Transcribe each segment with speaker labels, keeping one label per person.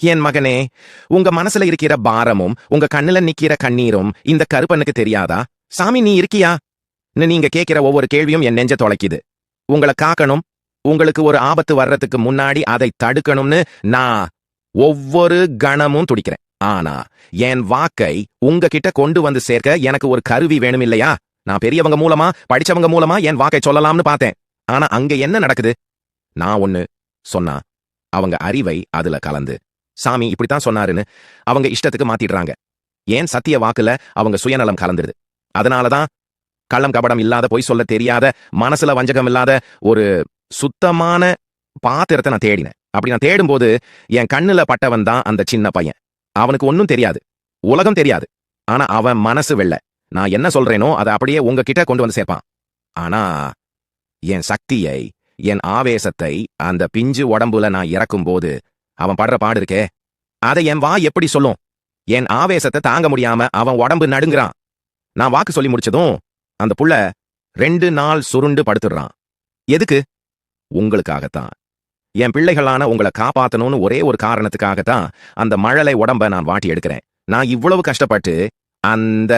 Speaker 1: என் மகனே உங்க மனசுல இருக்கிற பாரமும் உங்க கண்ணுல நிக்கிற கண்ணீரும் இந்த கருப்பனுக்கு தெரியாதா? சாமி நீ இருக்கியா? நீங்க கேட்கிற ஒவ்வொரு கேள்வியும் என் நெஞ்ச தொலைக்குது. உங்களை காக்கணும் உங்களுக்கு ஒரு ஆபத்து வர்றதுக்கு முன்னாடி அதை தடுக்கணும்னு நான் ஒவ்வொரு கணமும் துடிக்கிறேன். ஆனா என் வாக்கை உங்ககிட்ட கொண்டு வந்து சேர்க்க எனக்கு ஒரு கருவி வேணும் இல்லையா நான் பெரியவங்க மூலமா படிச்சவங்க மூலமா என் வாக்கை சொல்லலாம்னு பார்த்தேன். ஆனா அங்க என்ன நடக்குது? நான் ஒன்னு சொன்னா அவங்க அறிவை அதுல கலந்து சாமி இப்படித்தான் சொன்னாருன்னு அவங்க இஷ்டத்துக்கு மாத்திடுறாங்க. ஏன் சத்திய வாக்குல அவங்க சுயநலம் கலந்துருது? அதனாலதான் கள்ளம் கபடம் இல்லாத பொய் சொல்ல தெரியாத மனசுல வஞ்சகம் இல்லாத ஒரு சுத்தமான பாத்திரத்தை நான் தேடினேன். அப்படி நான் தேடும்போது என் கண்ணுல பட்டவன் தான் அந்த சின்ன பையன். அவனுக்கு ஒன்னும் தெரியாது. உலகம் தெரியாது. ஆனா அவன் மனசு வெள்ள நான் என்ன சொல்றேனோ அதை அப்படியே உங்ககிட்ட கொண்டு வந்து சேர்ப்பான். ஆனா என் சக்தியை என் ஆவேசத்தை அந்த பிஞ்சு உடம்புல நான் இறக்கும் போது அவன் படுற பாடு இருக்கே. அதை என் வா எப்படி சொல்லும்? என் ஆவேசத்தை தாங்க முடியாம அவன் உடம்பு நடுங்குறான். நான் வாக்கு சொல்லி முடிச்சதும் அந்த புள்ள ரெண்டு நாள் சுருண்டு படுத்துடுறான். எதுக்கு? உங்களுக்காகத்தான். என் பிள்ளைகளான உங்களை காப்பாத்தணும்னு ஒரே ஒரு காரணத்துக்காகத்தான் அந்த மழலை உடம்ப நான் வாட்டி எடுக்கிறேன். நான் இவ்வளவு கஷ்டப்பட்டு அந்த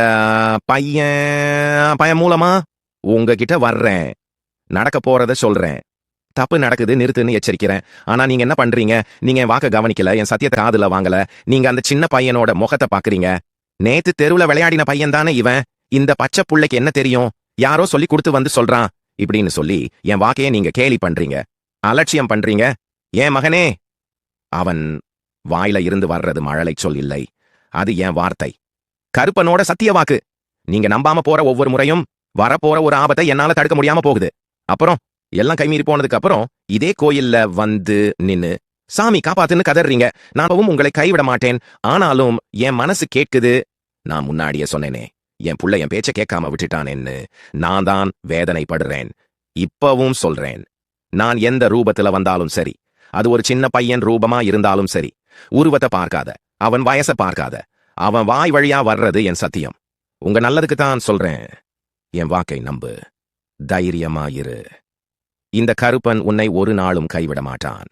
Speaker 1: பையன் பையன் மூலமா உங்ககிட்ட வர்றேன். நடக்க போறத சொல்றேன். தப்பு நடக்குது நிறுத்துன்னு எச்சரிக்கிறேன். ஆனா நீங்க என்ன பண்றீங்க? நீங்க என் வாக்க கவனிக்கல என் சத்தியத்தை காதுல வாங்கல. நீங்க அந்த சின்ன பையனோட முகத்தை பாக்குறீங்க. நேத்து தெருவுல விளையாடின பையன் தானே இவன்? இந்த பச்சை புள்ளைக்கு என்ன தெரியும்? யாரோ சொல்லி கொடுத்து வந்து சொல்றான். இப்படின்னு சொல்லி என் வாக்கையே நீங்க கேலி பண்றீங்க. அலட்சியம் பண்றீங்க. ஏன் மகனே? அவன் வாயில இருந்து வர்றது மழலை சொல் இல்லை. அது என் வார்த்தை. கருப்பனோட சத்திய வாக்கு. நீங்க நம்பாம போற ஒவ்வொரு முறையும் வரப்போற ஒரு ஆபத்தை என்னால தடுக்க முடியாம போகுது. அப்புறம் எல்லாம் கைமீறி போனதுக்கு அப்புறம் இதே கோயில்ல வந்து நின்னு சாமி காப்பாத்துன்னு கதறீங்க. நானும் உங்களை கைவிட மாட்டேன். ஆனாலும் என் மனசு கேட்குது. நான் முன்னாடியே சொன்னேனே என் புள்ள என் பேச்சை கேட்காம விட்டுட்டானேன்னு. நான் தான் வேதனைப்படுறேன். இப்பவும் சொல்றேன். நான் எந்த ரூபத்துல வந்தாலும் சரி அது ஒரு சின்ன பையன் ரூபமா இருந்தாலும் சரி உருவத்தை பார்க்காத அவன் வயசை பார்க்காத அவன் வாய் வழியா வர்றது என் சத்தியம். உங்க நல்லதுக்கு தான் சொல்றேன். என் வாக்கை நம்பு. தைரியமா இரு. இந்த கருப்பன் உன்னை ஒரு நாளும் கைவிட மாட்டான்